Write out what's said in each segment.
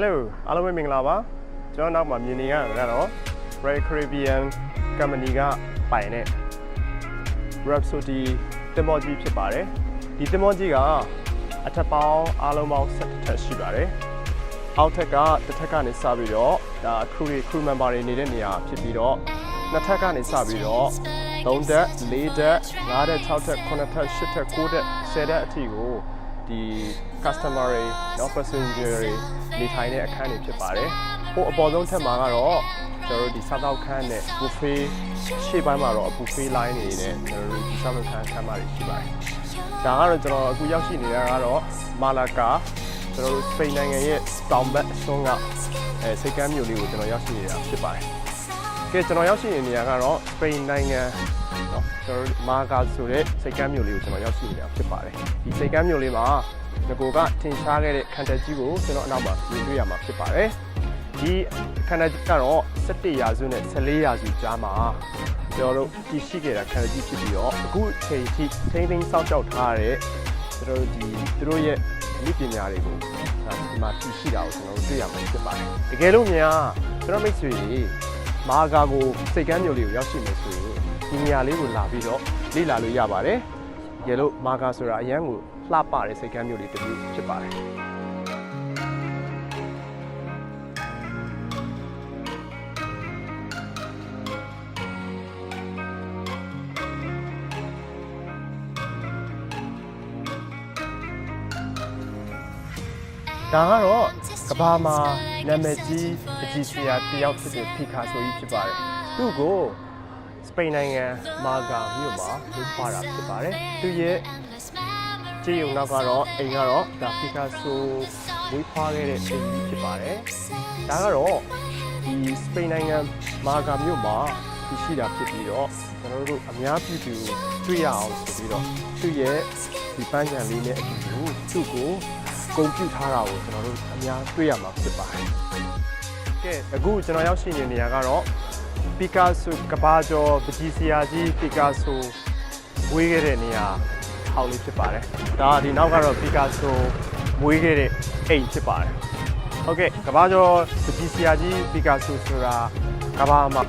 Hello အားလုံးပဲမင်္ဂလာပါကျွန်တော်နောက်မှာမြင်နေရတာကတော့ Red Caribbean Company ကပိုင်တဲ့ Rhapsody တင်မောကြီးဖြစ်ပါတယ်ဒီတင်မောကြီးကအထက်ပေါင်းအားလုံးပေါင်း7ထပ်ရှိပါတယ်အောက်ထက်ကတစ်ထက်ကနေစပြီးတော့ဒါ crew တွေ crew member တွေနေတဲ့နေရာဖြစ်ပြီးတော့နှစ်ထက်ကနေစပြီးတော့3တက်4တက်5တက်6တက်9တက်10တက်9တက်10တက်အထိကို ဒီ customer တွေ non passenger တွေနေထိုင်တဲ့အခန်းတွေဖြစ်ပါတယ်။ဟိုအပေါ်ဆုံးထက်မှာကတော့ကျွန်တော်တို့ဒီစားသောက်ခန်းနဲ့ buffet ရှေ့ပိုင်းမှာတော့ buffet line တွေနဲ့ကျွန်တော်တို့ဒီစားသောက်ခန်းခန်းမတွေရှိပါတယ်။ဒါကတော့ကျွန်တော်အခုရောက်ရှိနေတာကတော့မာလာကာကျွန်တော်တို့စပိန်နိုင်ငံရဲ့တောင်ဘက်အစွန်းကအဲစိတ်ကမ်းမြို့လေးကိုကျွန်တော်ရောက်ရှိနေတာဖြစ်ပါတယ်။ ကဲကျွန်တော်ရောက်ရှိနေနေရကတော့စပိန်နိုင်ငံเนาะကျွန်တော်တို့မာကာဆိုတဲ့စိတ်ကမ်းမြို့လေးကိုကျွန်တော်ရောက်ရှိနေတာဖြစ်ပါတယ်ဒီစိတ်ကမ်းမြို့လေးမှာငကိုကထင်ရှားခဲ့တဲ့ခံတက်ကြီးကိုကျွန်တော်အနောက်မှာမြင်တွေ့ရမှာဖြစ်ပါတယ်ဒီခံတက်ကြီးကတော့17ရာစုနဲ့14ရာစုကြားမှာကျွန်တော်တို့တည်ရှိခဲ့တာခံတက်ကြီးဖြစ်ပြီးတော့အခုအချိန်ထိထိန်းသိမ်းစောင့်ရှောက်ထားရတဲ့ကျွန်တော်တို့ဒီသူတို့ရဲ့လူပညာတွေကိုဒါဒီမှာတည်ရှိတာကိုကျွန်တော်တို့တွေ့ရမှာဖြစ်ပါတယ်တကယ်လို့များကျွန်တော်မိတ်ဆွေတွေ မာကာကိုစိတ်ကမ်းမျိုးလေးကိုရောက်ရှိမယ်ဆိုရင်ဒီနေရာလေးကိုလာပြီးတော့လေ့လာလို့ရပါတယ်တကယ်လို့မာကာဆိုတာအရန်ကိုလှပတဲ့စိတ်ကမ်းမျိုးလေးတစ်ခုဖြစ်ပါတယ် ဒါကတော့ကဘာမှာနာမည်ကြီးအကြီးဆရာတယောက်ဖြစ်တဲ့ဖီကာဆိုကြီးဖြစ်ပါတယ်သူ့ကိုစပိန်နိုင်ငံမာဂါမြို့မှာမွေးဖွားတာဖြစ်ပါတယ်သူရဲ့ကြည့်ုံနောက်ကတော့အိမ်ကတော့ဒါဖီကာဆိုမွေးဖွားခဲ့တဲ့အိမ်ကြီးဖြစ်ပါတယ်ဒါကတော့ဒီစပိန်နိုင်ငံမာဂါမြို့မှာတည်ရှိတာဖြစ်ပြီးတော့ကျွန်တော်တို့အများပြည်သူတွေ့ရအောင်ဆိုပြီးတော့သူ့ရဲ့ဒီပန်းချံလေးနဲ့အတူတူသူ့ကို ဂုံပြုထားတာကိုကျွန်တော်တို့အများတွေ့ရမှာဖြစ်ပါတယ်။ကဲအခုကျွန်တော်ရောက်ရှိနေတဲ့နေရာကတော့ပီကာဆိုကဘာကျော်ပကြီးစရာကြီးပီကာဆိုဝေးခဲ့တဲ့နေရာဟောက်လေးဖြစ်ပါတယ်။ဒါဒီနောက်ကတော့ပီကာဆိုမွေးခဲ့တဲ့အိမ်ဖြစ်ပါတယ်။ဟုတ်ကဲ့ကဘာကျော်ပကြီးစရာကြီးပီကာဆိုဆိုတာကဘာမှာ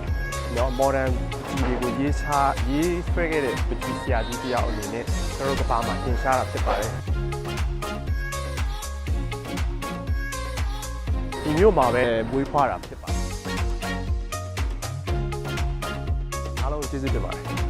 နော် modern ဒီတွေကိုရေးချရေးဆွဲခဲ့တဲ့ပကြီးစရာကြီးတယောက်အနေနဲ့ကျွန်တော်တို့ကဘာမှာသင်ရှားတာဖြစ်ပါတယ် ဒီမျိုးမှာပဲမွေးဖွားတာဖြစ်ပါတယ်အားလုံးကျေးဇူးတင်ပါတယ်